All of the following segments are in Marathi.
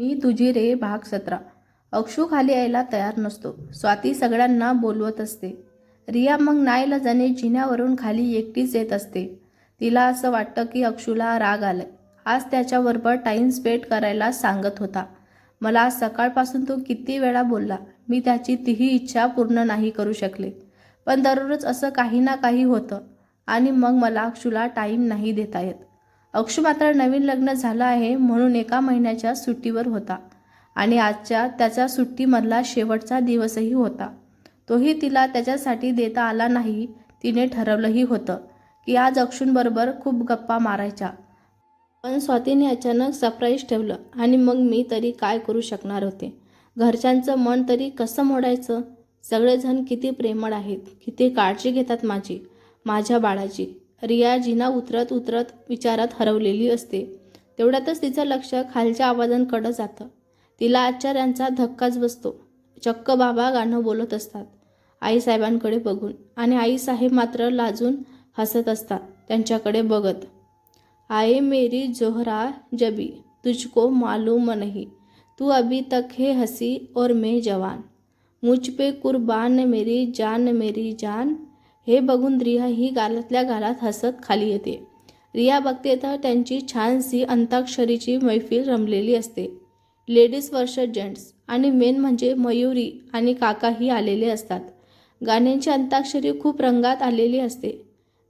मी तुझी रे भाग सतरा. अक्षू खाली यायला तयार नसतो. स्वाती सगळ्यांना बोलवत असते. रिया मग नाईलाजाने जिन्यावरून खाली एकटीच येत असते. तिला असं वाटतं की अक्षूला राग आलाय. आज त्याच्याबरोबर टाईम स्पेंड करायला सांगत होता. मला आज सकाळपासून तो किती वेळा बोलला. मी त्याची तीही इच्छा पूर्ण नाही करू शकले. पण दररोज असं काही ना काही होतं. आणि मग मला अक्षूला टाईम नाही देता येत. अक्षू मात्र नवीन लग्न झालं आहे म्हणून एका महिन्याच्या सुट्टीवर होता. आणि आजच्या त्याच्या सुट्टीमधला शेवटचा दिवसही होता. तोही तिला त्याच्यासाठी देता आला नाही तिने ठरवलंही होतं की आज अक्षूंबरोबर खूप गप्पा मारायच्या. पण स्वातीने अचानक सरप्राईज ठेवलं आणि मग मी तरी काय करू शकणार होते? घरच्यांचं मन तरी कसं मोडायचं? सगळेजण किती प्रेमळ आहेत किती काळजी घेतात माझी माझ्या बाळाची. रिया जिना उतरत उतरत विचारात हरवलेली असते. तेवढ्यातच तिचं लक्ष खालच्या आवाजांकडं जातं. तिला आश्चर्यांचा धक्काच बसतो. चक्क बाबा गाणं बोलत असतात. आईसाहेबांकडे बघून. आणि आईसाहेब मात्र लाजून हसत असतात. त्यांच्याकडे बघत. आए मेरी जोहरा जबी तुझको मालूम नहीं. तू अभी तक है हसी और मैं जवान. मुझ पे कुर्बान मेरी जान मेरी जान. हे बघून रिया ही गालातल्या गालात हसत खाली येते. रिया बघते तर त्यांची छानशी अंताक्षरीची मैफिल रमलेली असते. लेडीज वर्ष जेंट्स आणि मेन म्हणजे मयुरी आणि काकाही आलेले असतात. गाण्यांची अंताक्षरी खूप रंगात आलेली असते.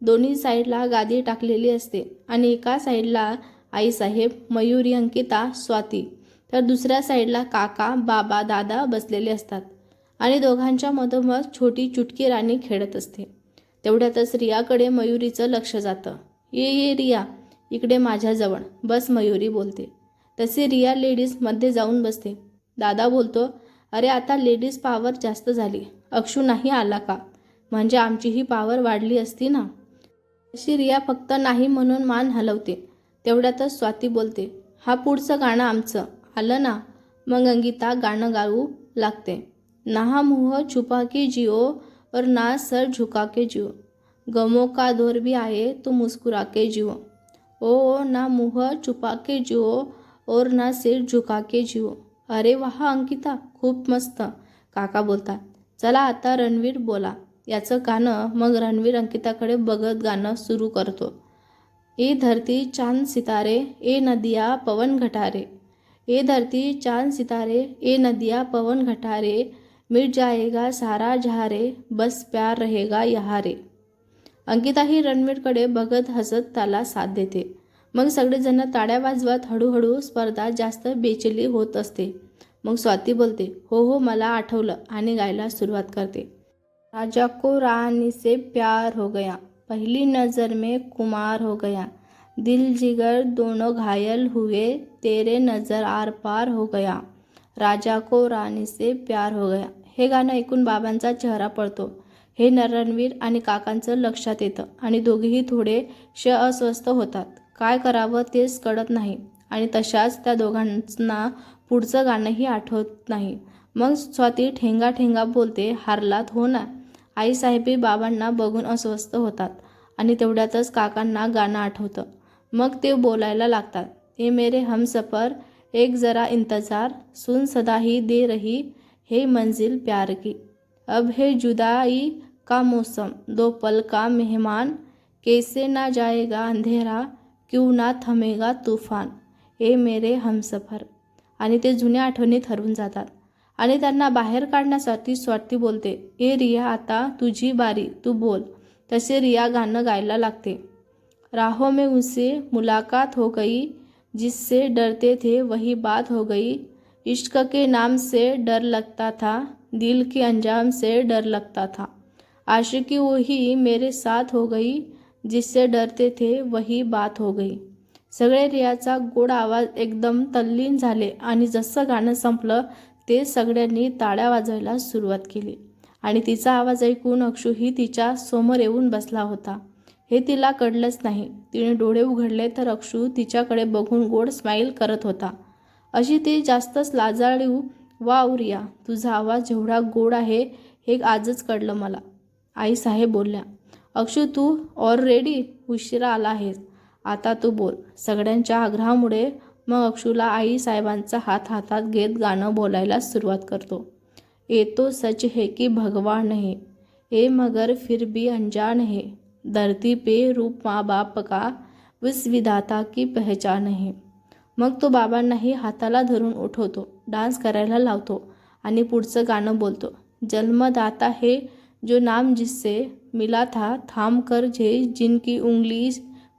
दोन्ही साईडला गादी टाकलेली असते आणि एका साईडला आईसाहेब मयुरी अंकिता स्वाती. तर दुसऱ्या साईडला काका बाबा दादा बसलेले असतात आणि दोघांच्या मधोमध छोटी चुटकी राणी खेळत असते. तेवढ्यातच रियाकडे मयुरीचं लक्ष जातं. ये ये रिया इकडे माझ्याजवळ बस मयुरी बोलते. तसे रिया लेडीजमध्ये जाऊन बसते. दादा बोलतो अरे आता लेडीज पॉवर जास्त झाली. अक्षू नाही आला का? म्हणजे आमचीही पॉवर वाढली असती ना? अशी रिया फक्त नाही म्हणून मान हलवते. तेवढ्यातच स्वाती बोलते हा पुढचं गाणं आमचं. आलं ना? मग अंगिता गाणं गाऊ लागते. नाहा मुह छुपा की जिओ और ना सर झुका के जियो। गमों का दौर भी आए तो मुस्कुरा के जिओ ओ ना मुह छुपा के जिओ और ना सिर झुका के जियो। अरे वाह अंकिता खूप मस्त काका बोलतात चला आता रणवीर बोला। याचं गाणं मग रणवीर अंकिताकडे बघत गाणं सुरू करतो. ए धरती चांद सितारे ए नदिया पवन घटारे. ए धरती चांद सितारे ए नदिया पवन घटारे मिट जाएगा सारा जहारे बस प्यार रहेगा यहाँ रे अंकिता ही रणवीरकडे बघत हसत त्याला साथ देते. मग सगळेजण ताड्या वाजवत हळूहळू स्पर्धा जास्त बेचली होत असते. मग स्वाती बोलते हो हो मला आठवलं आणि गायला सुरुवात करते. राजा को रानी से प्यार हो गया पहली नज़र में कुमार हो गया दिल जिगर दोनों घायल हुए तेरे नज़र आर पार हो गया राजा को रानी से प्यार हो गया। हे गाणं ऐकून बाबांचा चेहरा पडतो हे नरणवीर आणि काकांचं लक्षात येतं आणि दोघेही थोडे श अस्वस्थ होतात. काय करावं तेच कळत नाही आणि तशाच त्या दोघांना पुढचं गाणंही आठवत नाही. मग स्वाती ठेंगा ठेंगा बोलते हारलात हो ना. आईसाहेबी बाबांना बघून अस्वस्थ होतात आणि तेवढ्यातच काकांना गाणं आठवतं. मग ते बोलायला लागतात. ए मेरे हमसफर एक जरा इंतजार. सुन सदा ही दे रही. है मंजिल प्यार की अब है जुदाई का मौसम। दो पल का मेहमान, कैसे ना जाएगा अंधेरा, क्यों ना थमेगा तूफ़ान। ए मेरे हमसफर। आणि ते जुन्या आठवणीत हरवून जातात। आणि त्यांना बाहेर काढण्यासाठी स्वाती बोलते, ए रिया, आता तुझी बारी, तू बोल. तसे रिया गाणं गायला लागते. राहों में उनसे मुलाकात हो गई, जिससे डरते थे वही बात हो गई. इश्क के नाम से डर लगता था दिल के अंजाम से डर लगता था। आशिकी वही मेरे साथ हो गई जिससे डरते थे वही बात हो गई। सगळे रियाचा गोड आवाज एकदम तल्लीन झाले आणि जसं गाणं संपलं ते सगळ्यांनी ताड्या वाजवायला सुरुवात केली. आणि तिचा आवाज ऐकून अक्षूही तिच्या समोर येऊन बसला होता. हे तिला कळलंच नाही. तिने डोळे उघडले तर अक्षू तिच्याकडे बघून गोड स्माईल करत होता. अशी ती जास्तच लाजाळू वा रिया तुझा आवाज जेवढा गोड आहे हे आजच कळलं मला. आई साहेब बोलल्या अक्षू तू ऑलरेडी उशिरा आला आहेस. आता तू बोल. सगळ्यांच्या आग्रहामुळे मग अक्षूला आई साहेबांचा हात हातात घेत गाणं बोलायला सुरुवात करतो. ये तो सच है की भगवान है. ए मगर फिर भी अनजान है. धरती पे रूप माँ बाप का उस विधाता की पहचान है. मग तो बाबांनाही हाताला धरून उठवतो डान्स करायला लावतो आणि पुढचं गाणं बोलतो. जन्मदाता हे जो नाम जिससे मिला था थांब कर जे जिनकी उंगली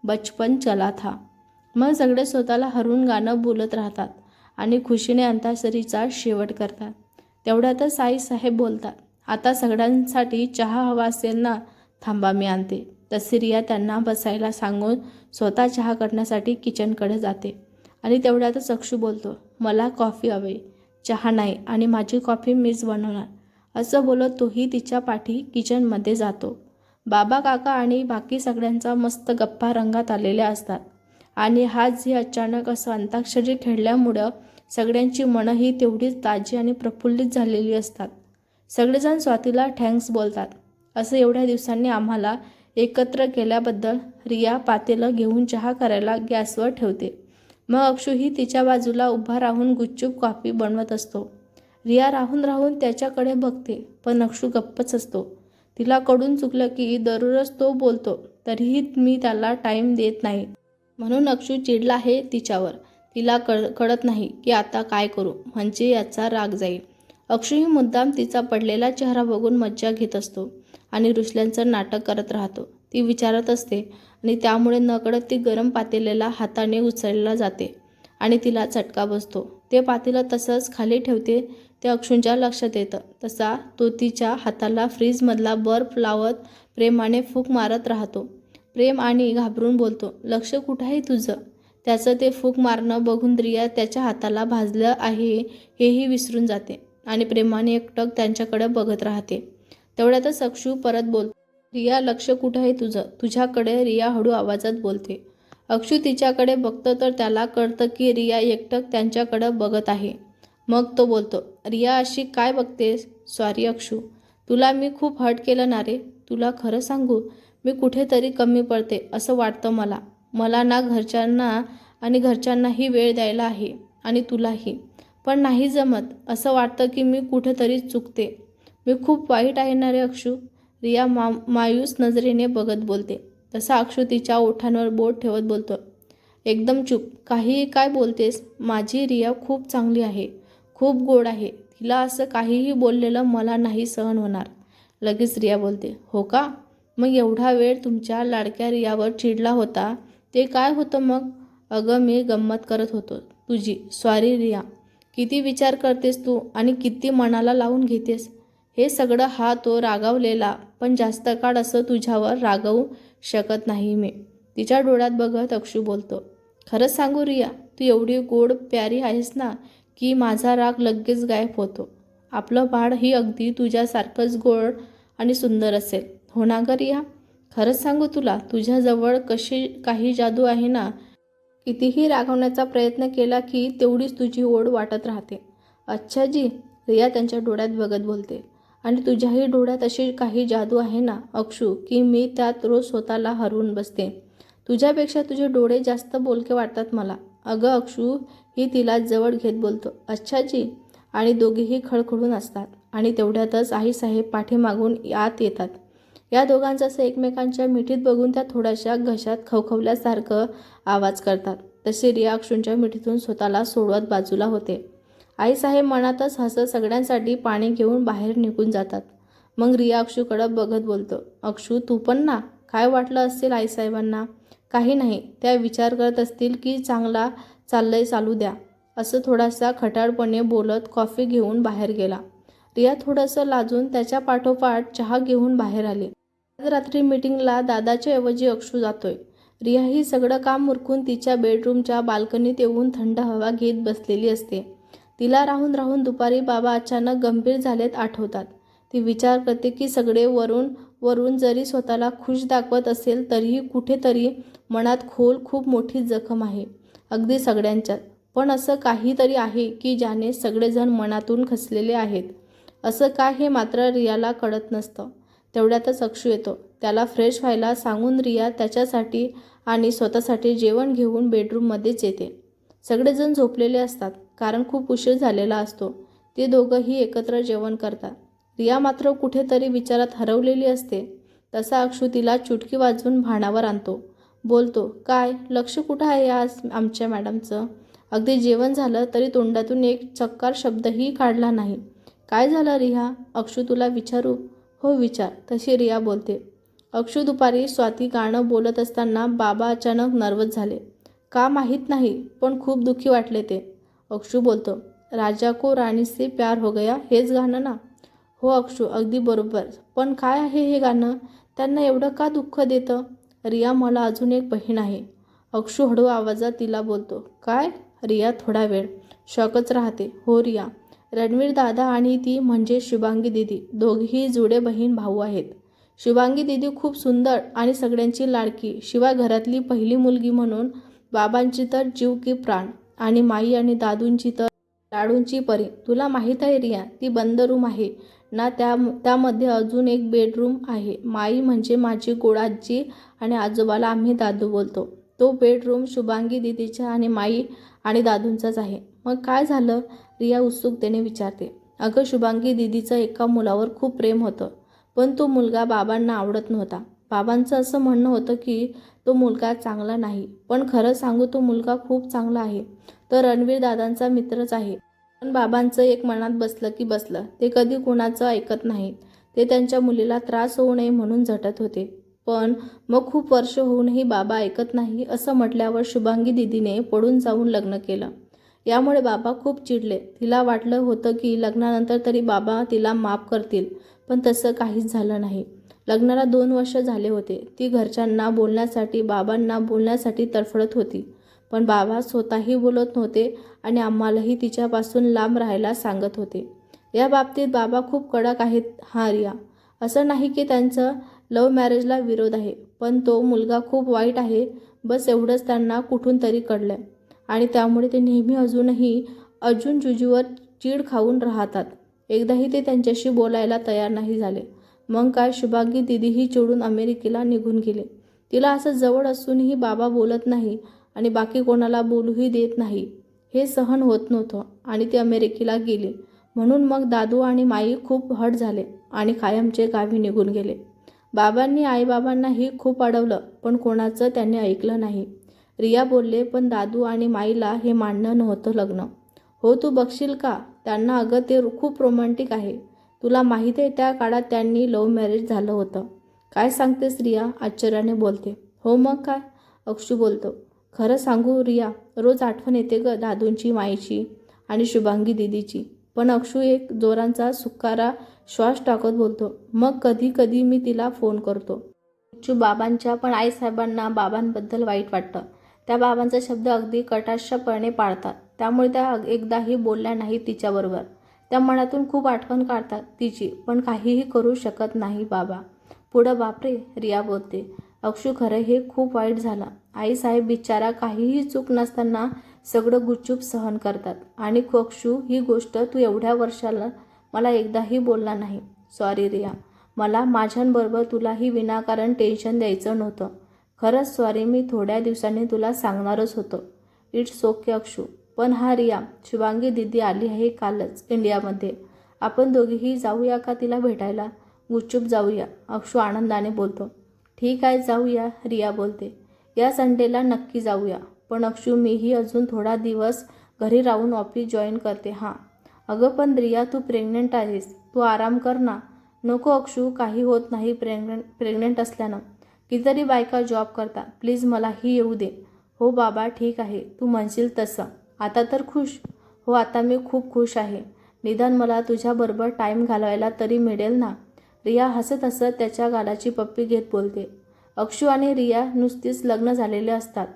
बचपन चला था. मग सगळे स्वतःला हरून गाणं बोलत राहतात आणि खुशीने अंतासरीचा शेवट करतात. तेवढ्यातच साईसाहेब बोलतात आता सगळ्यांसाठी चहा हवा असेल ना थांबा मी आणते. तसे रिया त्यांना बसायला सांगून स्वतः चहा करण्यासाठी किचनकडे जाते. आणि तेवढ्यातच अक्षू बोलतो मला कॉफी हवी चहा नाही आणि माझी कॉफी मीच बनवणार. असं बोलत तोही तिच्या पाठी किचनमध्ये जातो. बाबा काका आणि बाकी सगळ्यांचा मस्त गप्पा रंगात आलेल्या असतात. आणि हाच जे अचानक असं अंताक्षरी खेळल्यामुळं सगळ्यांची मनंही तेवढीच ताजी आणि प्रफुल्लित झालेली असतात. सगळेजण स्वातीला थँक्स बोलतात. असं एवढ्या दिवसांनी आम्हाला एकत्र केल्याबद्दल रिया पातेलं घेऊन चहा करायला गॅसवर ठेवते. मग अक्षूही तिच्या बाजूला उभा राहून गुपचूप कॉफी बनवत असतो. रिया राहून राहून त्याच्याकडे बघते पण अक्षू गप्पच असतो. तिला कडून चुकलं की दररोज तो बोलतो तरीही मी त्याला टाईम देत नाही. म्हणून अक्षू चिडला आहे तिच्यावर. तिला कळ कळत नाही की आता काय करू म्हणजे याचा राग जाईल. अक्षूही मुद्दाम तिचा पडलेला चेहरा बघून मज्जा घेत असतो आणि रुसल्यांचं नाटक करत राहतो. ती विचारत असते आणि त्यामुळे नकळत ती गरम पातेल्याला हाताने उचलला जाते आणि तिला चटका बसतो. ते पातेलं तसंच खाली ठेवते ते अक्षूंच्या लक्षात येतं. तसा तो तिच्या हाताला फ्रीजमधला बर्फ लावत प्रेमाने फूक मारत राहतो. प्रेम आणि घाबरून बोलतो लक्ष कुठं आहे तुझं त्याचं ते फूक मारणं बघून रिया त्याच्या हाताला भाजलं आहे हेही विसरून जाते आणि प्रेमाने एकटक त्यांच्याकडे बघत राहते. तेवढ्यातच अक्षू परत बोल रिया लक्ष कुठं आहे तुझं? तुझ्याकडे रिया हळू आवाजात बोलते. अक्षू तिच्याकडे बघतं तर त्याला कळतं की रिया एकटक त्यांच्याकडं बघत आहे. मग तो बोलतो रिया अशी काय बघतेस? सॉरी अक्षू. तुला मी खूप हर्ट केलं ना रे? तुला खरं सांगू? मी कुठेतरी कमी पडते असं वाटतं मला. मला ना घरच्यांना आणि घरच्यांनाही वेळ द्यायला आहे आणि तुलाही. पण नाही जमत. असं वाटतं की मी कुठेतरी चुकते. मी खूप वाईट आहे ना रे अक्षू? रिया मा मायूस नजरेने बघत बोलते. तसा अक्षू तिच्या ओठांवर बोट ठेवत बोलतो एकदम चूप. काहीही काय बोलतेस? माझी रिया खूप चांगली आहे. खूप गोड आहे. तिला असं काहीही बोललेलं मला नाही सहन होणार. लगेच रिया बोलते. हो का? मग एवढा वेळ तुमच्या लाडक्या रियावर चिडला होता? ते काय होतं मग? अगं मी गंमत करत होतो. तुझी. सॉरी रिया. किती विचार करतेस तू आणि किती मनाला लावून घेतेस? हे सगळं हा तो रागावलेला पण जास्त काळ असं तुझ्यावर रागवू शकत नाही मी. तिच्या डोळ्यात बघत अक्षू बोलतो खरंच सांगू रिया तू एवढी गोड प्यारी आहेस ना की माझा राग लगेच गायब होतो. आपलं बाळ ही अगदी तुझ्यासारखंच गोड आणि सुंदर असेल. हो ना ग रिया? खरंच सांगू तुला तुझ्याजवळ कशी काही जादू आहे ना कितीही रागवण्याचा प्रयत्न केला की तेवढीच तुझी ओढ वाटत राहते. अच्छा जी रिया त्यांच्या डोळ्यात बघत बोलते. आणि तुझ्याही डोळ्यात अशी काही जादू आहे ना अक्षू की मी त्यात रोज स्वतःला हरवून बसते. तुझ्यापेक्षा तुझे डोळे जास्त बोलके वाटतात मला. अगं अक्षू ही तिला जवळ घेत बोलतो. अच्छा जी. आणि दोघेही खळखळून असतात. आणि तेवढ्यातच आईसाहेब पाठीमागून आत येतात. या दोघांचं असं एकमेकांच्या मिठीत बघून त्या थोड्याशा घशात खवखवल्यासारखं आवाज करतात. तसे रिया अक्षूंच्या मिठीतून स्वतःला सोडवत बाजूला होते. आईसाहेब मनातच हसत सगळ्यांसाठी पाणी घेऊन बाहेर निघून जातात. मग रिया अक्षूकडं बघत बोलतो अक्षू तू पण ना? काय वाटलं असेल आईसाहेबांना? काही नाही. त्या विचार करत असतील की चांगला चाललंय चालू द्या. असं थोडासा खटाळपणे बोलत कॉफी घेऊन बाहेर गेला. रिया थोडंसं लाजून त्याच्या पाठोपाठ चहा घेऊन बाहेर आली. आज रात्री मीटिंगला दादाच्या ऐवजी अक्षू जातोय. रिया ही सगळं काम मुरकून तिच्या बेडरूमच्या बाल्कनीत येऊन थंड हवा घेत बसलेली असते. तिला राहून राहून दुपारी बाबा अचानक गंभीर झालेत आठवतात. ती विचार करते की सगळे वरून वरून जरी स्वतःला खुश दाखवत असेल तरीही कुठेतरी मनात खोल खूप मोठी जखम आहे अगदी सगळ्यांच्यात. पण असं काहीतरी आहे की ज्याने सगळेजण मनातून खसलेले आहेत. असं काय हे मात्र रियाला कळत नसतं. तेवढ्यातच अक्षू येतो. त्याला फ्रेश व्हायला सांगून रिया त्याच्यासाठी आणि स्वतःसाठी जेवण घेऊन बेडरूममध्येच येते. सगळेजण झोपलेले असतात. कारण खूप उशीर झालेला असतो. ते दोघंही एकत्र जेवण करतात. रिया मात्र कुठेतरी विचारात हरवलेली असते. तसा अक्षू तिला चुटकी वाजवून भाणावर आणतो. बोलतो काय? लक्ष कुठं आहे आज आमच्या मॅडमचं? अगदी जेवण झालं तरी तोंडातून एक चक्कार शब्दही काढला नाही. काय झालं रिहा अक्षू तुला विचारू? हो विचार तशी रिया बोलते. अक्षू दुपारी स्वाती गाणं बोलत असताना बाबा अचानक नर्वस झाले. का माहीत नाही पण खूप दुःखी वाटले ते. अक्षू बोलतो राजा को राणी से प्यार हो गया हेच गाणं ना? हो अक्षू अगदी बरोबर. पण काय आहे हे गाणं? त्यांना एवढं का दुःख देतं? रिया मला अजून एक बहीण आहे. अक्षू हळू आवाजात तिला बोलतो काय? रिया थोडा वेळ. शॉकच राहते. हो रिया. रणवीर दादा आणि ती म्हणजे शुभांगी दिदी. दोघीही जुडे बहीण भाऊ आहेत. शुभांगी दिदी खूप सुंदर आणि सगळ्यांची लाडकी. शिवाय घरातली पहिली मुलगी म्हणून बाबांची तर जीव की प्राण. आणि माई आणि दादूंची तर लाडूंची परी. तुला माहीत आहे रिया ती बंद रूम आहे. ना त्या त्यामध्ये अजून एक बेडरूम आहे. माई म्हणजे माझी गोडाजी आणि आजोबाला आम्ही दादू बोलतो. तो बेडरूम शुभांगी दिदीचा आणि माई आणि दादूंचाच आहे. मग काय झालं? रिया उत्सुकतेने विचारते. अगं शुभांगी दिदीचं एका मुलावर खूप प्रेम होतं. पण तो मुलगा बाबांना आवडत नव्हता. बाबांचं असं म्हणणं होतं की तो मुलगा चांगला नाही. पण खरं सांगू तो मुलगा खूप चांगला आहे. तर रणवीर दादांचा मित्रच आहे. पण बाबांचं एक मनात बसलं की बसलं. ते कधी कुणाचं ऐकत नाहीत. ते त्यांच्या मुलीला त्रास होऊ नये म्हणून झटत होते. पण मग खूप वर्ष होऊनही बाबा ऐकत नाही असं म्हटल्यावर शुभांगी दिदीने पडून जाऊन लग्न केलं. यामुळे बाबा खूप चिडले. तिला वाटलं होतं की लग्नानंतर तरी बाबा तिला माफ करतील. पण तसं काहीच झालं नाही. लग्नाला दोन वर्ष झाले होते. ती घरच्यांना बोलण्यासाठी बाबांना बोलण्यासाठी तडफडत होती. पण बाबा स्वतःही बोलत नव्हते आणि आम्हालाही तिच्यापासून लांब राहायला सांगत होते. या बाबतीत बाबा खूप कडक आहेत हा रिया. असं नाही की त्यांचं लव्ह मॅरेजला विरोध आहे पण तो मुलगा खूप वाईट आहे. बस एवढंच त्यांना कुठून तरी कळलं आणि त्यामुळे ते नेहमी अजूनही अर्जुन जुजूवर चीड खाऊन राहतात. एकदाही ते त्यांच्याशी बोलायला तयार नाही झाले. मग काय शुभागी दिदीही चिडून अमेरिकेला निघून गेले. तिला असं जवळ असूनही बाबा बोलत नाही आणि बाकी कोणाला बोलूही देत नाही. हे सहन होत नव्हतं आणि ते अमेरिकेला गेले. म्हणून मग दादू आणि माई खूप हट झाले आणि कायमचे गावी निघून गेले. बाबांनी आईबाबांनाही खूप अडवलं पण कोणाचं त्यांनी ऐकलं नाही. रिया बोलले पण दादू आणि माईला हे मानणं नव्हतं लग्न. हो तू बघशील का? त्यांना अगं ते खूप रोमॅन्टिक आहे. तुला माहीत आहे त्या काळात त्यांनी लव्ह मॅरेज झालं होतं. काय सांगतेस रिया आश्चर्याने बोलते. हो मग काय? अक्षू बोलतो. खरं सांगू रिया रोज आठवण येते ग दादूंची माईची आणि शुभांगी दिदीची. पण अक्षू एक जोरांचा सुकारा श्वास टाकत बोलतो. मग कधी कधी मी तिला फोन करतो. अक्षू बाबांच्या पण आईसाहेबांना बाबांबद्दल वाईट वाटतं. त्या बाबांचा शब्द अगदी कटाक्षपणे पाळतात. त्यामुळे त्या एकदाही बोलल्या नाहीत तिच्याबरोबर. त्या मनातून खूप आठवण काढतात तिची पण काहीही करू शकत नाही बाबा. पुढं बापरे रिया बोलते. अक्षू खरं हे खूप वाईट झालं. आईसाहेब बिचारा काहीही चूक नसताना सगळं गुपचूप सहन करतात. आणि अक्षू ही गोष्ट तू एवढ्या वर्षाला मला एकदाही बोलला नाही. सॉरी रिया. मला माझ्यांबरोबर तुलाही विनाकारण टेन्शन द्यायचं नव्हतं. खरंच सॉरी मी थोड्या दिवसांनी तुला सांगणारच होतं. It's okay Akshu. पण हा रिया शुभांगी दिदी आली आहे कालच इंडियामध्ये. आपण दोघीही जाऊया का तिला भेटायला? गुपचूप जाऊया अक्षू आनंदाने बोलतो. ठीक आहे जाऊया रिया बोलते. या संडेला नक्की जाऊया. पण अक्षू मीही अजून थोडा दिवस घरी राहून ऑफिस जॉईन करते. हां. अगं पण रिया तू प्रेग्नंट आहेस. तू आराम कर ना. नको अक्षू काही होत नाही प्रेग्नंट प्रेग्नंट असल्यानं. कितीतरी बायका जॉब करता प्लीज मलाही येऊ दे. हो बाबा ठीक आहे. तू म्हणशील तसं. आता तर खुश. हो आता मी खूप खुश आहे. निदान मला तुझ्याबरोबर टाईम घालवायला तरी मिळेल ना? रिया हसत हसत त्याच्या गालाची पप्पी घेत बोलते. अक्षू आणि रिया नुसतीच लग्न झालेले असतात.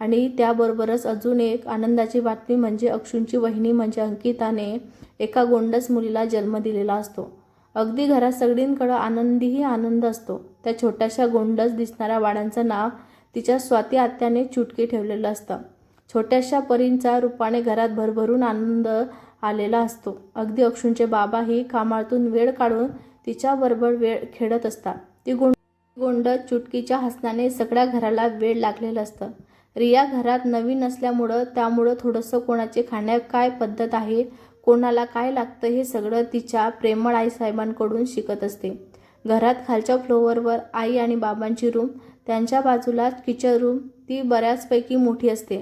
आणि त्याबरोबरच अजून एक आनंदाची बातमी म्हणजे अक्षूंची वहिनी म्हणजे अंकिताने एका गोंडस मुलीला जन्म दिलेला असतो. अगदी घरात सगळींकडं आनंदीही आनंद असतो. त्या छोट्याशा गोंडस दिसणाऱ्या बाळांचं नाव तिच्या स्वाती आत्याने चुटकी ठेवलेलं असतं. छोट्याशा परींचा रूपाने घरात भरभरून आनंद आलेला असतो. अगदी अक्षूंचे बाबाही कामातून वेळ काढून तिच्याबरोबर वेळ खेळत असतात. ती गोंड गोंड चुटकीच्या हसण्याने सगळ्या घराला वेळ लागलेलं असतं. रिया घरात नवीन असल्यामुळं त्यामुळं थोडंसं कोणाचे खाण्या काय पद्धत आहे कोणाला काय लागतं हे सगळं तिच्या प्रेमळ आईसाहेबांकडून शिकत असते. घरात खालच्या फ्लोअरवर आई आणि बाबांची रूम त्यांच्या बाजूला किचन रूम ती बऱ्याचपैकी मोठी असते.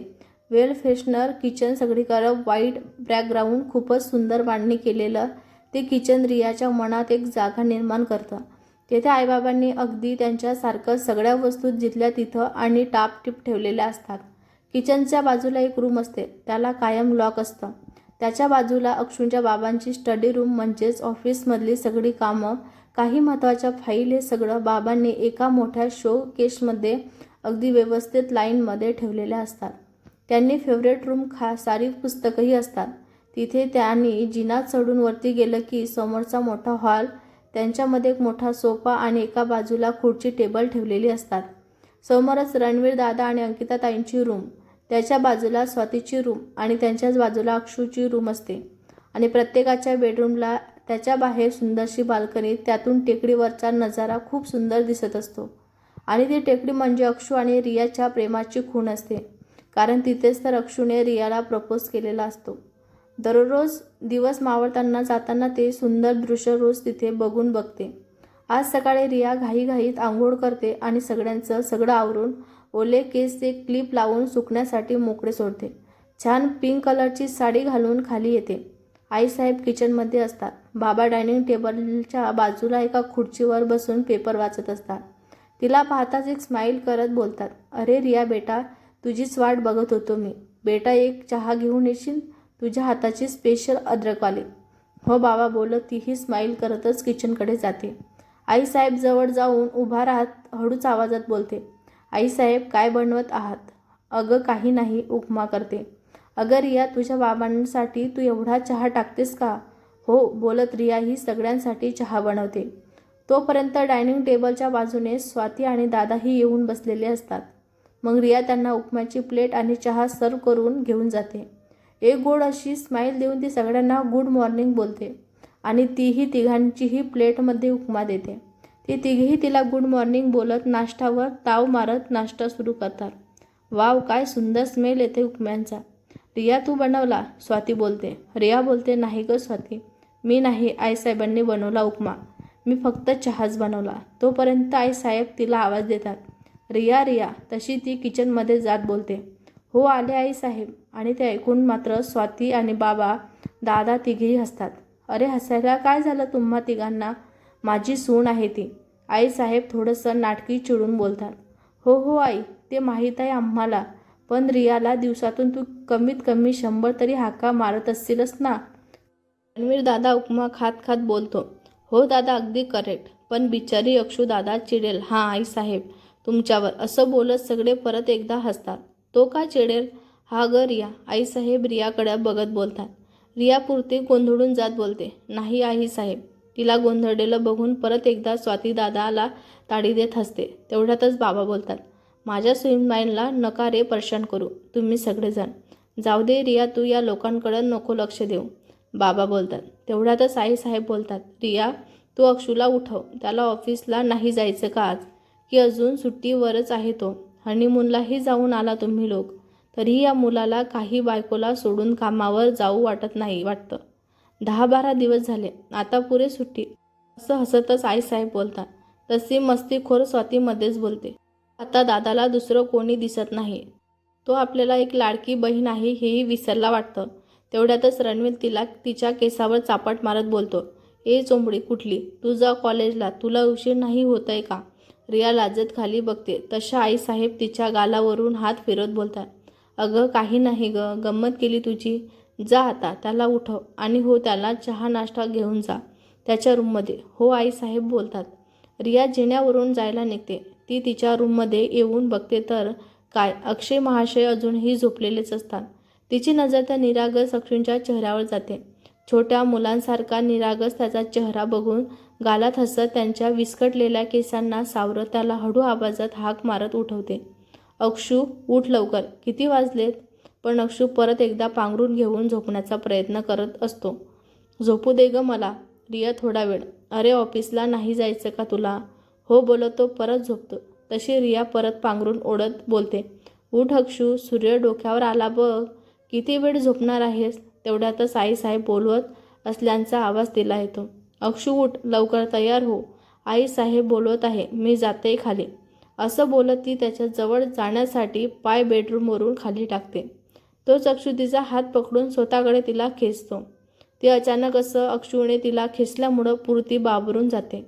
वेल फ्रेशनर किचन सगळीकडं व्हाईट बॅकग्राऊंड खूपच सुंदर मांडणी केलेलं. ते किचन रियाच्या मनात एक जागा निर्माण करतं. तेथे आईबाबांनी अगदी त्यांच्यासारखं सगळ्या वस्तू जिथल्या तिथं आणि टापटीप ठेवलेल्या असतात. किचनच्या बाजूला एक रूम असते. त्याला कायम लॉक असतं. त्याच्या बाजूला अक्षूंच्या बाबांची स्टडी रूम म्हणजेच ऑफिसमधली सगळी कामं. काही महत्त्वाच्या फाईल हे सगळं बाबांनी एका मोठ्या शो केसमध्ये अगदी व्यवस्थित लाईनमध्ये ठेवलेल्या असतात. त्यांनी फेवरेट रूम खा सारी पुस्तकंही असतात. तिथे त्यांनी जिनात चढून वरती गेलं की समोरचा मोठा हॉल त्यांच्यामध्ये एक मोठा सोफा आणि एका बाजूला खुर्ची टेबल ठेवलेली असतात. समोरच रणवीर दादा आणि अंकिता ताईंची रूम त्याच्या बाजूला स्वातीची रूम आणि त्यांच्याच बाजूला अक्षूची रूम असते. आणि प्रत्येकाच्या बेडरूमला त्याच्या बाहेर सुंदरशी बाल्कनी त्यातून टेकडीवरचा नजारा खूप सुंदर दिसत असतो. आणि ती टेकडी म्हणजे अक्षू आणि रियाच्या प्रेमाची खूण असते. कारण तिथेच तर अक्षूने रियाला प्रपोज केलेला असतो. दररोज दिवस मावळताना जाताना ते सुंदर दृश्य रोज तिथे बघून बघते. आज सकाळी रिया घाईघाईत आंघोळ करते आणि सगळ्यांचं सगळं आवरून ओले केस ते क्लिप लावून सुकण्यासाठी मोकळे सोडते. छान पिंक कलरची साडी घालून खाली येते. आईसाहेब किचनमध्ये असतात. बाबा डायनिंग टेबलच्या बाजूला एका खुर्चीवर बसून पेपर वाचत असतात. तिला पाहताच एक स्माईल करत बोलतात. अरे रिया बेटा तुझीच वाट बघत होतो मी. बेटा एक चहा घेऊन येशील? तुझ्या हाताची स्पेशल अद्रकवाली. हो बाबा बोलत तीही स्माईल करतच किचनकडे जाते. आईसाहेब जवळ जाऊन उभा राहत हळूच आवाजात बोलते. आईसाहेब काय बनवत आहात? अगं काही नाही उपमा करते. अगं रिया तुझ्या बाबांसाठी तू एवढा चहा टाकतेस का? हो बोलत रिया ही सगळ्यांसाठी चहा बनवते. तोपर्यंत डायनिंग टेबलच्या बाजूने स्वाती आणि दादाही येऊन बसलेले असतात. मग रिया त्यांना उपमाची प्लेट आणि चहा सर्व करून घेऊन जाते. एक गोड अशी स्माईल देऊन ती सगळ्यांना गुड मॉर्निंग बोलते आणि तीही तिघांचीही प्लेटमध्ये उपमा देते. ती तिघेही तिला गुड मॉर्निंग बोलत नाश्त्यावर ताव मारत नाश्ता सुरू करतात. वाव काय सुंदर स्मेल येते उपम्यांचा. रिया तू बनवला? स्वाती बोलते. रिया बोलते नाही ग स्वाती. मी नाही आईसाहेबांनी बनवला उपमा. मी फक्त चहाच बनवला. तोपर्यंत आईसाहेब तिला आवाज देतात. रिया रिया तशी ती किचनमध्ये जात बोलते. हो आले आई साहेब. आणि ते ऐकून मात्र स्वाती आणि बाबा दादा तिघेही हसतात. अरे हसायला काय झालं तुम्हा तिघांना? माझी सून आहे ती. आई साहेब थोडंसं नाटकी चिडून बोलतात. हो हो आई ते माहीत आहे आम्हाला. पण रियाला दिवसातून तू कमीत कमी शंभर तरी हाका मारत असतीलच ना? रणवीर दादा उपमा खात खात बोलतो. हो दादा अगदी करेक्ट पण बिचारी अक्षू दादा चिडेल. हां आई साहेब. तुमच्यावर. असं बोलत सगळे परत एकदा हसतात. तो का चिडेल? हा ग रिया. आईसाहेब रियाकडे बघत बोलतात. रिया पुरते गोंधळून जात बोलते. नाही आई साहेब तिला गोंधळलेलं बघून परत एकदा स्वाती दादाला ताडी देत हसते. तेवढ्यातच बाबा बोलतात माझ्या सुईमबाईंना नका रे परेशान करू. तुम्ही सगळेजण. जाऊ दे रिया तू या लोकांकडे नको लक्ष देऊ. बाबा बोलतात. तेवढ्यातच आईसाहेब बोलतात रिया तू अक्षूला उठव. त्याला ऑफिसला नाही जायचं का आज? की अजून सुट्टीवरच आहे तो. हनीमूनलाही जाऊन आला तुम्ही लोक. तरीही या मुलाला काही बायकोला सोडून कामावर जाऊ वाटत नाही वाटतं. दहा बारा दिवस झाले. आता पुरे सुट्टी. असं हसतच आईसाहेब बोलतात. तशी मस्तीखोर स्वातीमध्येच बोलते. आता दादाला दुसरं कोणी दिसत नाही. तो आपल्याला एक लाडकी बहीण आहे हेही विसरला वाटतं. तेवढ्यातच रणवीर तिला तिच्या केसावर चापट मारत बोलतो. ए चोंबडी कुठली? तू जा कॉलेजला. तुला उशीर नाही होत आहे का? रिया लाजत खाली बघते. तशा आईसाहेब तिच्या गालावरून हात फिरत बोलतात. अगं काही नाही ग. गंमत केली तुझी. जा आता त्याला उठव आणि हो त्याला चहा नाश्ता घेऊन जा. त्याच्या रूममध्ये. हो आईसाहेब बोलतात. रिया जिन्यावरून जायला निघते. ती तिच्या रूममध्ये येऊन बघते तर काय? अक्षय महाशय अजूनही झोपलेलेच असतात. तिची नजर त्या निरागस अक्षूंच्या चेहऱ्यावर जाते. छोट्या मुलांसारखा निरागस त्याचा चेहरा बघून गालात हसत त्यांच्या विस्कटलेल्या केसांना सावरत त्याला हळू आवाजात हाक मारत उठवते. अक्षू उठ लवकर. किती वाजलेत पण अक्षू परत एकदा पांघरून घेऊन झोपण्याचा प्रयत्न करत असतो. झोपू दे ग मला रिया थोडा वेळ. अरे ऑफिसला नाही जायचं का तुला? हो बोलतो परत झोपतो. तशी रिया परत पांघरून ओढत बोलते. उठ अक्षू सूर्य डोक्यावर आला बघ. किती वेळ झोपणार आहेस? तेवढ्यातच आईसाहेब बोलवत असल्यांचा आवाज तिला येतो. अक्षू उठ लवकर तयार हो. आई साहेब बोलवत आहे मी जाते खाली. असं बोलत ती त्याच्याजवळ जाण्यासाठी पाय बेडरूमवरून खाली टाकते. तोच अक्षू तिचा हात पकडून स्वतःकडे तिला खेचतो. ती अचानक असं अक्षूने तिला खेचल्यामुळं पुरती बाबरून जाते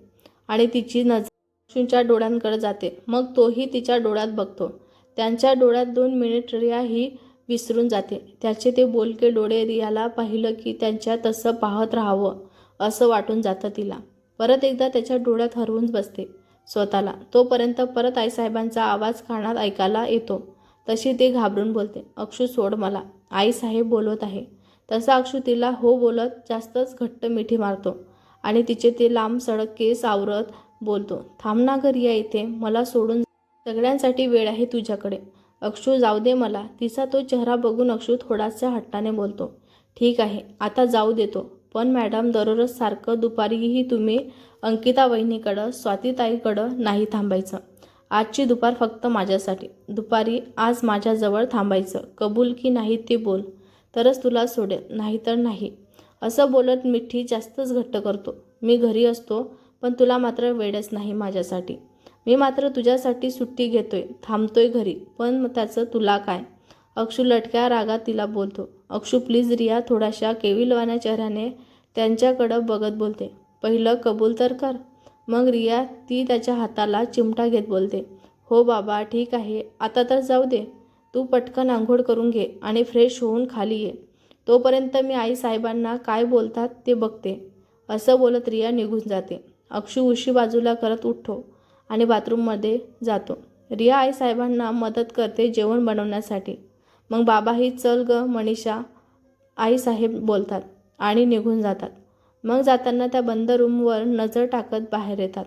आणि तिची नजर अक्षूंच्या डोळ्यांकडे जाते. मग तोही तिच्या डोळ्यात बघतो. त्यांच्या डोळ्यात दोन मिनिट रिया ही विसरून जाते. त्याचे ते बोलके डोळे रियाला पाहिलं की त्यांच्या तसं पाहत राहावं. असं वाटून जातं तिला. परत एकदा त्याच्या डोळ्यात हरवून बसते. स्वतःला. तोपर्यंत परत आईसाहेबांचा आवाज कानात ऐकायला येतो. तशी ते घाबरून बोलते. अक्षू सोड मला. आईसाहेब बोलवत आहे. तसा अक्षू तिला हो बोलत जास्तच घट्ट मिठी मारतो आणि तिचे ते लांब सडक केस आवरत बोलतो. थांब ना घरी या इथे. मला सोडून सगळ्यांसाठी वेळ आहे तुझ्याकडे. अक्षू जाऊ दे मला. तिचा तो चेहरा बघून अक्षू थोडासा हट्टाने बोलतो. ठीक आहे. आता जाऊ देतो. पण मॅडम दररोज सारखं दुपारीही तुम्ही अंकिता वहिनीकडं स्वातीताईकडं नाही थांबायचं. आजची दुपार फक्त माझ्यासाठी. दुपारी आज माझ्याजवळ थांबायचं. कबूल की नाही ते बोल. तरच तुला सोडेल. नाहीतर नाही. असं बोलत मिठी जास्तच घट्ट करतो. मी घरी असतो पण तुला मात्र वेळच नाही माझ्यासाठी. मी मात्र तुझ्यासाठी सुट्टी घेतोय. थांबतोय घरी. पण त्याचं तुला काय? अक्षू लटक्या रागात तिला बोलतो. अक्षू प्लीज रिया थोड्याशा केविलवाण्या चेहऱ्याने त्यांच्याकडं बघत बोलते. पहिलं कबूल तर कर. मग रिया ती त्याच्या हाताला चिमटा घेत बोलते. हो बाबा ठीक आहे. आता तर जाऊ दे. तू पटकन आंघोळ करून घे आणि फ्रेश होऊन खाली ये. तोपर्यंत मी आई साहेबांना काय बोलतात ते बघते. असं बोलत रिया निघून जाते. अक्षू उशी बाजूला करत उठतो आणि बाथरूममध्ये जातो. रिया आई साहेबांना मदत करते जेवण बनवण्यासाठी. मग बाबाही चल ग मनीषा आईसाहेब बोलतात आणि निघून जातात. मग जाताना त्या बंद रूमवर नजर टाकत बाहेर येतात.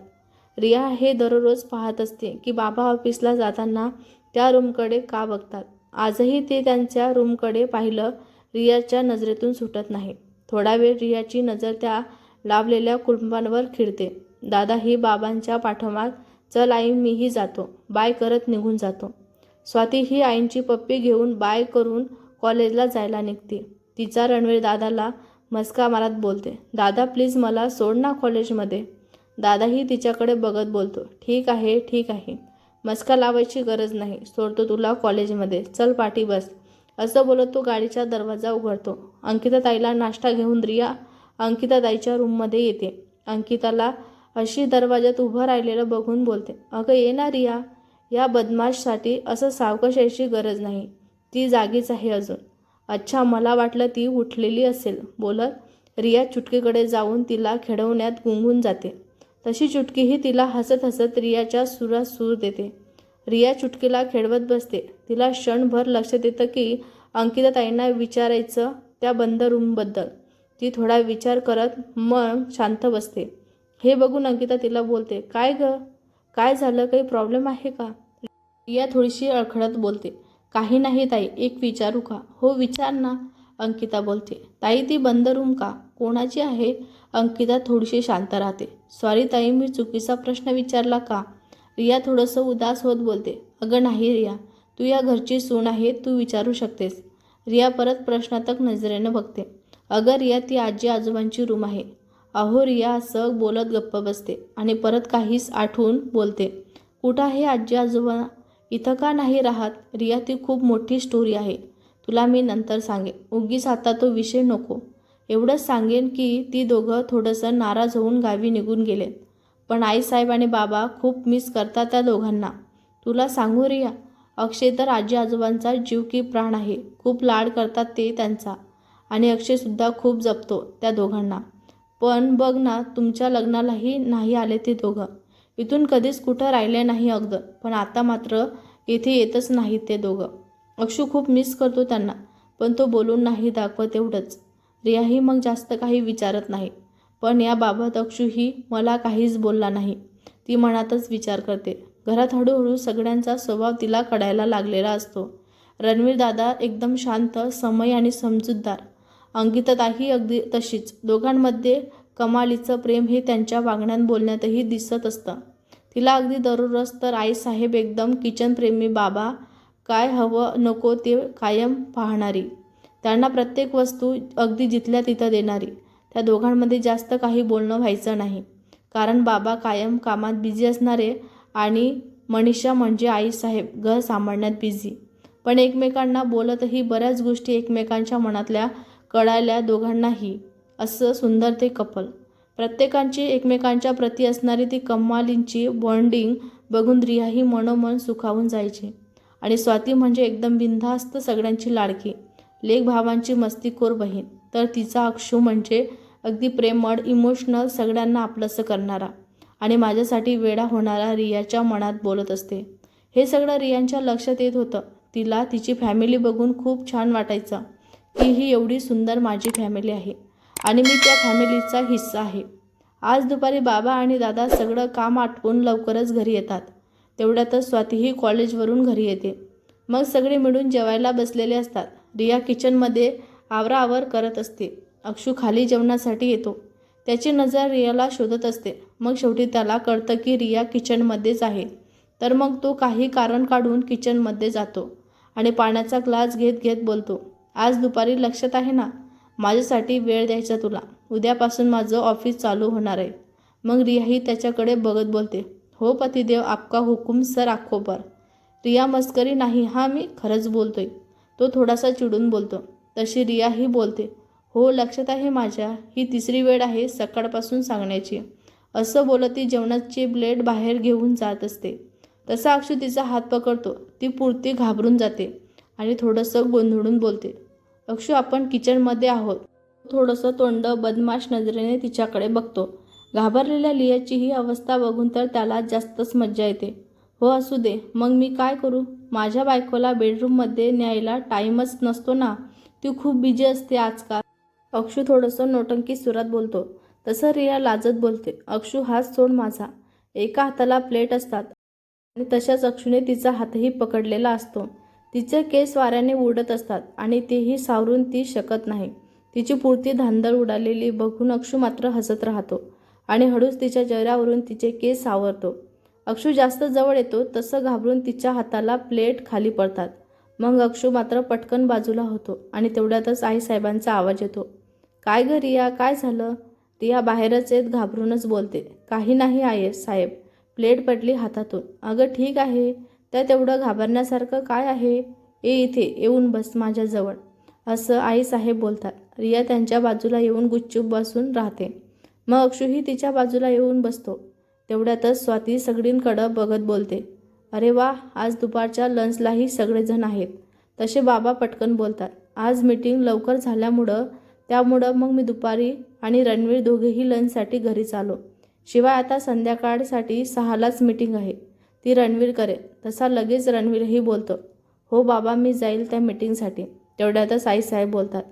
रिया हे दररोज पाहत असते की बाबा ऑफिसला जाताना त्या रूमकडे का बघतात. आजही ते त्यांच्या रूमकडे पाहिलं रियाच्या नजरेतून सुटत नाही. थोडा वेळ रियाची नजर त्या लावलेल्या कुटुंबांवर खिळते. दादा ही बाबांच्या पाठोमाग चल आई मीही जातो. बाय करत निघून जातो. स्वाती ही आईंची पप्पी घेऊन बाय करून कॉलेजला जायला निघते. तिचा रणवीर दादाला मस्का मारत बोलते दादा प्लीज मला सोड ना कॉलेजमध्ये. दादाही तिच्याकडे बघत बोलतो ठीक आहे ठीक आहे. मस्का लावायची गरज नाही सोडतो तुला कॉलेजमध्ये. चल पाठी बस. असं बोलत तो गाडीचा दरवाजा उघडतो. अंकिता ताईला नाश्ता घेऊन रिया अंकिता ताईच्या रूममध्ये येते. अंकिताला अशी दरवाजात उभं राहिलेलं बघून बोलते अगं ये ना रिया. या बदमाशसाठी असं सावकाश यायची गरज नाही. ती जागीच आहे अजून. अच्छा मला वाटलं ती उठलेली असेल. बोलत रिया चुटकीकडे जाऊन तिला खेळवण्यात गुंगून जाते. तशी चुटकीही तिला हसत हसत रियाच्या सुरात सूर देते. रिया चुटकीला खेळवत बसते. तिला क्षणभर लक्ष देतं की अंकिता ताईंना विचारायचं त्या बंद रूमबद्दल. ती थोडा विचार करत मग शांत बसते. हे बघून अंकिता तिला बोलते काय गं? काय झालं? काही प्रॉब्लेम आहे का? रिया थोडीशी अडखळत बोलते. काही नाही ताई एक विचारू का? हो विचार ना अंकिता बोलते. ताई ती बंद रूम का? कोणाची आहे? अंकिता थोडीशी शांत राहते. सॉरी ताई मी चुकीचा प्रश्न विचारला का? रिया थोडंसं उदास होत बोलते. अगं नाही रिया तू या घरची सून आहे तू विचारू शकतेस. रिया परत प्रश्नातक नजरेनं बघते. अगं रिया ती आजी आजोबांची रूम आहे. अहो रिया असं बोलत गप्प बसते आणि परत काहीच आठवून बोलते. कुठं आहे आजी आजोबा? इथं का नाही राहत? रिया ती खूप मोठी स्टोरी आहे. तुला मी नंतर सांगेन. उगीच आता तो विषय नको. एवढंच सांगेन की ती दोघं थोडंसं नाराज होऊन गावी निघून गेलेत. पण आईसाहेब आणि बाबा खूप मिस करतात त्या दोघांना. तुला सांगू रिया? अक्षय तर आजी आजोबांचा जीव की प्राण आहे. खूप लाड करतात ते त्यांचा. आणि अक्षयसुद्धा खूप जपतो त्या दोघांना. पण बघ ना तुमच्या लग्नालाही नाही आले ते दोघं. इथून कधीच कुठं राहिले नाही अगदं पण आता मात्र इथे येतच नाहीत ते दोघं. अक्षू खूप मिस करतो त्यांना पण तो बोलून नाही दाखवत एवढंच. रियाही मग जास्त काही विचारत नाही. पण याबाबत अक्षूही मला काहीच बोलला नाही. ती मनातच विचार करते. घरात हळूहळू सगळ्यांचा स्वभाव तिला कळायला लागलेला असतो. रणवीर दादा एकदम शांत समय आणि समजूतदार. अंकिताताही अगदी तशीच. दोघांमध्ये कमालीचं प्रेम हे त्यांच्या वागण्यात बोलण्यातही दिसत असतं. तिला अगदी दररोज तर आईसाहेब एकदम किचनप्रेमी बाबा काय हवं नको ते कायम पाहणारी. त्यांना प्रत्येक वस्तू अगदी जिथल्या तिथं देणारी. त्या दोघांमध्ये जास्त काही बोलणं व्हायचं नाही. कारण बाबा कायम कामात बिझी असणारे आणि मनीषा म्हणजे आईसाहेब घर सांभाळण्यात बिझी. पण एकमेकांना बोलतही बऱ्याच गोष्टी एकमेकांच्या मनातल्या कळाल्या दोघांनाही असं सुंदर ते कपल. प्रत्येकांची एकमेकांच्या प्रती असणारी ती कमालींची बॉन्डिंग बघून रियाही मनोमन सुखावून जायची. आणि स्वाती म्हणजे एकदम बिनधास्त सगळ्यांची लाडकी लेख भावांची मस्तीखोर बहीण. तर तिचा अक्षू म्हणजे अगदी प्रेमळ इमोशनल सगळ्यांना आपलंसं करणारा आणि माझ्यासाठी वेडा होणारा रियाच्या मनात बोलत असते. हे सगळं रियांच्या लक्षात येत होतं. तिला तिची फॅमिली बघून खूप छान वाटायचं. की ही एवढी सुंदर माझी फॅमिली आहे आणि मी त्या फॅमिलीचा हिस्सा आहे. आज दुपारी बाबा आणि दादा सगळं काम आटपून लवकरच घरी येतात. तेवढ्यातच स्वातीही कॉलेजवरून घरी येते. मग सगळे मिळून जेवायला बसलेले असतात. रिया किचनमध्ये आवराआवर करत असते. अक्षू खाली जेवणासाठी येतो. त्याची नजर रियाला शोधत असते. मग शेवटी त्याला कळतं की रिया किचनमध्येच आहे. तर मग तो काही कारण काढून किचनमध्ये जातो आणि पाण्याचा ग्लास घेत घेत बोलतो आज दुपारी लक्षात आहे ना? माझ्यासाठी वेळ द्यायचा तुला. उद्यापासून माझं ऑफिस चालू होणार आहे. मग रियाही त्याच्याकडे बघत बोलते. हो पतिदेव आपका हुकुम सर आखो पर रिया मस्करी नाही हा मी खरंच बोलतोय. तो थोडासा चिडून बोलतो. तशी रियाही बोलते. हो लक्षात आहे माझ्या. ही तिसरी वेळ आहे सकाळपासून सांगण्याची. असं बोलत ती जेवणाची ब्लेड बाहेर घेऊन जात असते. तसा अक्षु तिचा हात पकडतो. ती पुरती घाबरून जाते आणि थोडंसं गोंधळून बोलते. अक्षू आपण किचनमध्ये आहोत. थोडंसं तोंड बदमाश नजरेने तिच्याकडे बघतो. घाबरलेल्या लियाची ही अवस्था बघून तर त्याला जास्तच मज्जा येते. हो असू दे. मग मी काय करू? माझ्या बायकोला बेडरूममध्ये न्यायला टाईमच नसतो ना. ती खूप बिजी असते आजकाल. अक्षू थोडंसं नोटंकी सुरात बोलतो. तसं रिया लाजत बोलते. अक्षू हात सोड माझा. एका हाताला प्लेट असतात आणि तशाच अक्षूने तिचा हातही पकडलेला असतो. तिचे केस वाऱ्याने उडत असतात आणि तेही सावरून ती शकत नाही. तिची पुरती धांदळ उडालेली बघून अक्षू मात्र हसत राहतो आणि हळूच तिच्या चेहऱ्यावरून तिचे केस सावरतो. अक्षू जास्त जवळ येतो तसं घाबरून तिच्या हाताला प्लेट खाली पडतात. मग अक्षू मात्र पटकन बाजूला होतो आणि तेवढ्यातच आईसाहेबांचा आवाज येतो. काय ग रिया काय झालं? रिया बाहेरच येत घाबरूनच बोलते. काही नाही आहे साहेब. प्लेट पडली हातातून. अगं ठीक आहे. तर तेवढं घाबरण्यासारखं काय आहे? ए इथे येऊन बस माझ्याजवळ. असं आईसाहेब बोलतात. रिया त्यांच्या बाजूला येऊन गुच्चूप बसून राहते. मग अक्षूही तिच्या बाजूला येऊन बसतो. तेवढ्यातच स्वाती सगळींकडं बघत बोलते. अरे वा आज दुपारच्या लंचलाही सगळेजण आहेत. तसे बाबा पटकन बोलतात. आज मीटिंग लवकर झाल्यामुळं त्यामुळं मग मी दुपारी आणि रणवीर दोघेही लंचसाठी घरीच आलो. शिवाय आता संध्याकाळसाठी सहालाच मीटिंग आहे. ती रणवीर करेल. तसा लगेच रणवीरही बोलतो. हो बाबा मी जाईल त्या मिटिंगसाठी. तेवढ्यातच आईसाहेब बोलतात.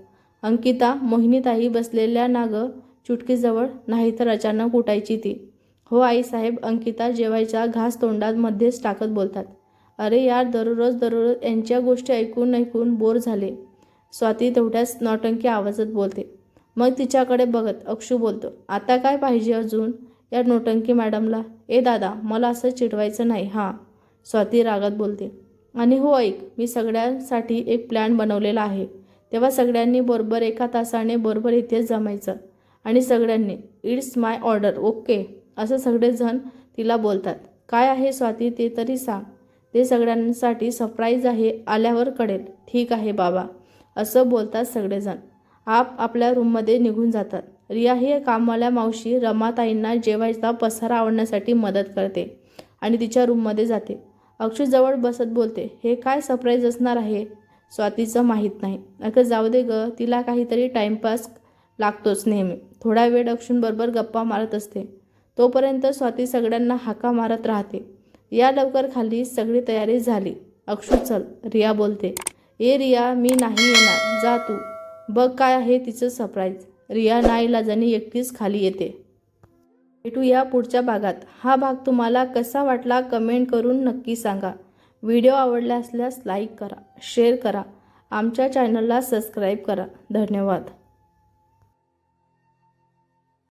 अंकिता मोहिनीताई बसलेल्या नागं चुटकीजवळ? नाहीतर अचानक उठायची ती. हो आईसाहेब अंकिता जेवायच्या घास तोंडात मध्येच टाकत बोलतात. अरे यार दररोज दररोज यांच्या गोष्टी ऐकून ऐकून बोर झाले. स्वाती तेवढ्याच नौटंकी आवाजात बोलते. मग तिच्याकडे बघत अक्षू बोलतो. आता काय पाहिजे अजून? या नोटंकी मॅडमला ए दादा मला असं चिडवायचं नाही हां स्वाती रागात बोलते. आणि हो ऐक मी सगळ्यांसाठी एक प्लॅन बनवलेला आहे. तेव्हा सगळ्यांनी बरोबर एका तासाने बरोबर इथेच जमायचं. आणि सगळ्यांनी इट्स माय ऑर्डर ओके असं सगळेजण तिला बोलतात. काय आहे स्वाती ते तरी सांग. ते सगळ्यांसाठी सरप्राईज आहे आल्यावर कळेल. ठीक आहे बाबा असं बोलतात सगळेजण. आप आपल्या रूममध्ये निघून जातात. रिया ही कामवाल्या मावशी रमाताईंना जेवायचा पसारा आवडण्यासाठी मदत करते आणि तिच्या रूममध्ये जाते. अक्षू जवळ बसत बोलते हे काय सरप्राईज असणार आहे? स्वातीचं माहीत नाही. अगं जाऊ दे ग तिला काहीतरी टाईमपास लागतोच नेहमी. थोडा वेळ अक्षूंबरोबर गप्पा मारत असते. तोपर्यंत स्वाती सगळ्यांना हाका मारत राहते. या लवकर खाली सगळी तयारी झाली. अक्षू चल रिया बोलते. ए रिया मी नाही येणार. जा तू. बघ काय आहे तिचं सरप्राईज रिया नाईलाजाने एकटीच खाली येते. भेटूया पुढच्या भागात. हा भाग तुम्हाला कसा वाटला कमेंट करून नक्की सांगा. व्हिडिओ आवडला असल्यास लाईक करा शेअर करा. आमच्या चॅनलला सबस्क्राईब करा. धन्यवाद.